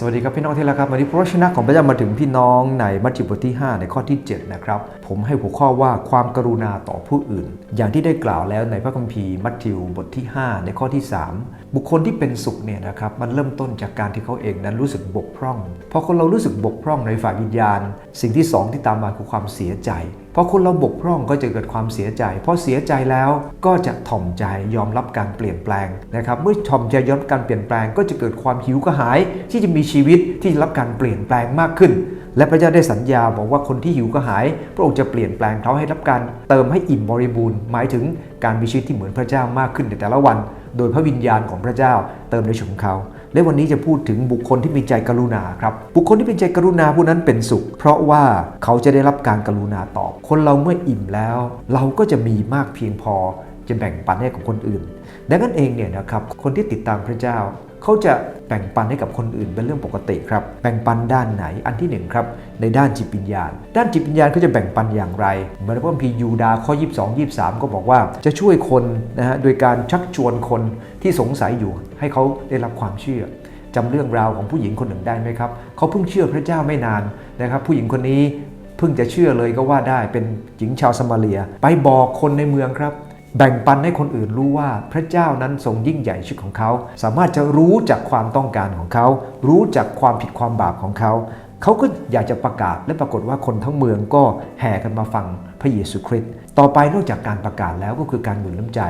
สวัสดีครับพี่น้องที่รักครับวันนี้พระวจนะของพระเจ้ามาถึงพี่น้องในมัทธิวบทที่ 5 ในข้อที่ 7 นะครับ ผมให้หัวข้อว่าความกรุณาต่อผู้อื่น อย่างที่ได้กล่าวแล้วในพระคัมภีร์มัทธิวบทที่ 5 ในข้อที่ 3 บุคคลที่เป็นสุขเนี่ยนะครับมันเริ่มต้นจากการที่เขาเองนั้นรู้สึกบกพร่องพอคนเรารู้สึกบกพร่องในฝ่ายวิญญาณ สิ่งที่สองที่ตามมาคือความเสียใจพอคนเราบกพร่องก็จะเกิดความเสียใจพอเสียใจแล้วก็จะถ่อมใจยอมรับการเปลี่ยนแปลงนะครับเมื่อถ่อมใจยอมรับการเปลี่ยนแปลง ก็จะเกิดความหิวกระหาย ที่จะมีชีวิตที่จะรับการเปลี่ยนแปลงมากขึ้น และพระเจ้าได้สัญญาบอกว่าคนที่หิวกระหาย พระองค์จะเปลี่ยนแปลงเขาให้รับการเติมให้อิ่มบริบูรณ์หมายถึงการมีชีวิตที่เหมือนพระเจ้ามากขึ้นในแต่ละวัน โดยพระวิญญาณของพระเจ้าเติมในชีวิตของเขา และวันนี้จะพูดถึงบุคคลที่มีใจกรุณาครับ บุคคลที่เป็นใจกรุณาผู้นั้นเป็นสุข เพราะว่าเขาจะได้รับการกรุณาตอบ คนเราเมื่ออิ่มแล้ว เราก็จะมีมากเพียงพอจะแบ่งปันให้กับคนอื่น ดังนั้นเองเนี่ยนะครับคนที่ติดตามพระเจ้า เขาจะแบ่งปันให้กับคนอื่นเป็นเรื่องปกติครับ แบ่งปันด้านไหนอันที่หนึ่งครับในด้านจิตวิญญาณ ด้านจิตวิญญาณเขาจะแบ่งปันอย่างไรเหมือนพระคัมภียูดาข้อ 22 23 ก็บอกว่าจะช่วยคนนะฮะโดยการชักชวนคนที่สงสัยอยู่ ให้เขาได้รับความเชื่อจำเรื่องราวของผู้หญิงคนหนึ่งได้ไหมครับเขาเพิ่งเชื่อพระเจ้าไม่นานนะครับ ผู้หญิงคนนี้เพิ่งจะเชื่อเลยก็ว่าได้เป็นหญิงชาวสมาเลีย ไปบอกคนในเมืองครับ แบ่งปันให้คนอื่นรู้ว่าพระเจ้านั้นทรงยิ่งใหญ่ชีวิตของเขา สามารถจะรู้จากความต้องการของเขา รู้จากความผิดความบาปของเขา เขาก็อยากจะประกาศและปรากฏว่าคนทั้งเมืองก็แห่กันมาฟังพระเยซูคริสต์ต่อไปนอกจากการประกาศแล้วก็คือการหนุนน้ำใจ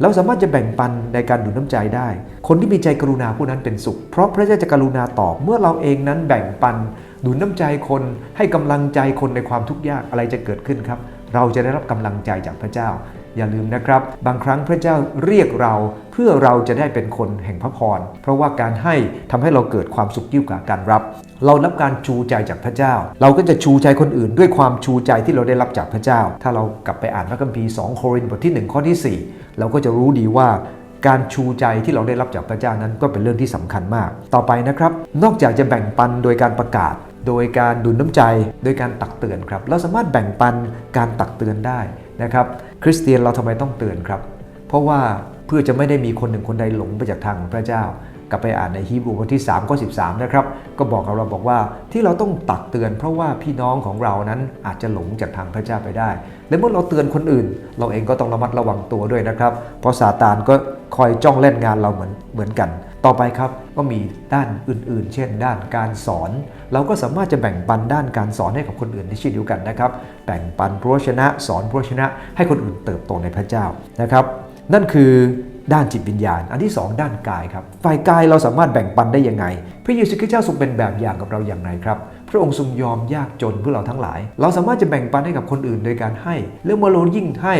เราสามารถจะแบ่งปันในการหนุนน้ำใจได้ คนที่มีใจกรุณาผู้นั้นเป็นสุข เพราะพระเจ้าจะกรุณาตอบเมื่อเราเองนั้นแบ่งปันหนุนน้ำใจคนให้กำลังใจคนในความทุกข์ยากอะไรจะเกิดขึ้นครับ เราจะได้รับกำลังใจจากพระเจ้า อย่าลืมนะครับ บางครั้งพระเจ้าเรียกเราเพื่อเราจะได้เป็นคนแห่งพระพร เพราะว่าการให้ทำให้เราเกิดความสุขยิ่งกว่าการรับ เรารับการชูใจจากพระเจ้า เราก็จะชูใจคนอื่น ด้วยความชูใจที่เราได้รับจากพระเจ้า ถ้าเรากลับไปอ่านพระคัมภีร์ 2 โครินธ์บทที่ 1 ข้อที่ 4 เราก็จะรู้ดีว่าการชูใจที่เราได้รับจากพระเจ้านั้นก็เป็นเรื่องที่สำคัญมาก ต่อไปนะครับ นอกจากจะแบ่งปันโดยการประกาศ โดยการดุลน้ำใจ โดยการตักเตือนครับ เราสามารถแบ่งปันการตักเตือนได้นะครับ คริสเตียนเราทำไมต้องเตือนครับ เพราะว่าเพื่อจะไม่ได้มีคนหนึ่งคนใดหลงไปจากทางของพระเจ้ากลับไปอ่านในฮีบรูบทที่3ข้อ13 นะครับ ก็บอกกับเราบอกว่าที่เราต้องตักเตือน เพราะว่าพี่น้องของเรานั้นอาจจะหลงจากทางพระเจ้าไปได้ และเมื่อเราเตือนคนอื่น เราเองก็ต้องระมัดระวังตัวด้วยนะครับ เพราะซาตานก็คอยจ้องเล่นงานเราเหมือนเหมือนกัน ต่อไปครับก็มีด้านอื่นๆ เช่น ด้านการสอน เราก็สามารถจะแบ่งปันด้านการสอนให้กับคนอื่นในเช่นเดียวกันนะครับ แบ่งปันพระวจนะ สอนพระวจนะ ให้คนอื่นเติบโตในพระเจ้านะครับ นั่นคือด้านจิตวิญญาณ อันที่ 2 ด้านกายครับ ฝ่ายกายเราสามารถแบ่งปันได้ยังไง พระเยซูคริสต์เจ้าทรงเป็นแบบอย่างกับเราอย่างไรครับ พระองค์ทรงยอมยากจนเพื่อเราทั้งหลาย เราสามารถจะแบ่งปันให้กับคนอื่นโดยการให้ และเมื่อเรายิ่งให้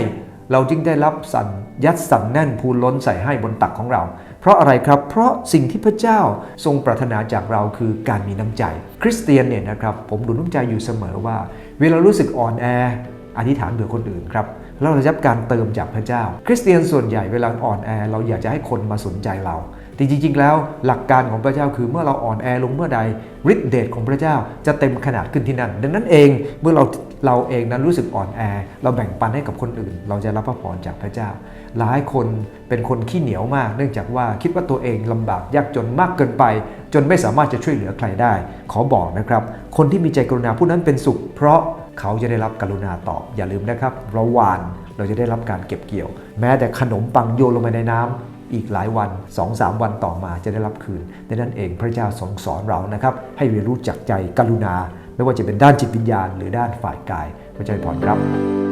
เราจึงได้รับสันยัดสันแน่นพูนล้นใส่ให้บนตักของเรา เพราะอะไรครับ เพราะสิ่งที่พระเจ้าทรงปรารถนาจากเราคือการมีน้ำใจ คริสเตียนเนี่ยนะครับผมดูน้ำใจอยู่เสมอว่า เวลารู้สึกอ่อนแออธิษฐานเผื่อคนอื่นครับเราได้รับการเติมจากพระเจ้า คริสเตียนส่วนใหญ่เวลาอ่อนแอ เราอยากจะให้คนมาสนใจเราแต่จริงๆ แล้วหลักการของพระเจ้าคือเมื่อเราอ่อนแอลงเมื่อใดฤทธิเดชของพระเจ้าจะเต็มขนาดขึ้นที่นั่น ดังนั้นเองเมื่อเรา เราเองนั้นรู้สึกอ่อนแอ เราแบ่งปันให้กับคนอื่น เราจะรับพระพรจากพระเจ้า หลายคนเป็นคนขี้เหนียวมาก เนื่องจากว่าคิดว่าตัวเองลำบากยากจนมากเกินไป จนไม่สามารถจะช่วยเหลือใครได้ ขอบอกนะครับ คนที่มีใจกรุณาผู้นั้นเป็นสุข เพราะเขาจะได้รับกรุณาตอบ อย่าลืมนะครับเราหวานเราจะได้รับการเก็บเกี่ยว แม้แต่ขนมปังโยนลงไปในน้ำอีกหลายวัน2-3วันต่อมาจะได้รับคืนดังนั้นเองพระเจ้าทรงสอนเรานะครับ ให้เรียนรู้จักใจกรุณา ไม่ว่าจะเป็นด้านจิตวิญญาณ หรือด้านฝ่ายกายพระเจ้าอวยพรครับ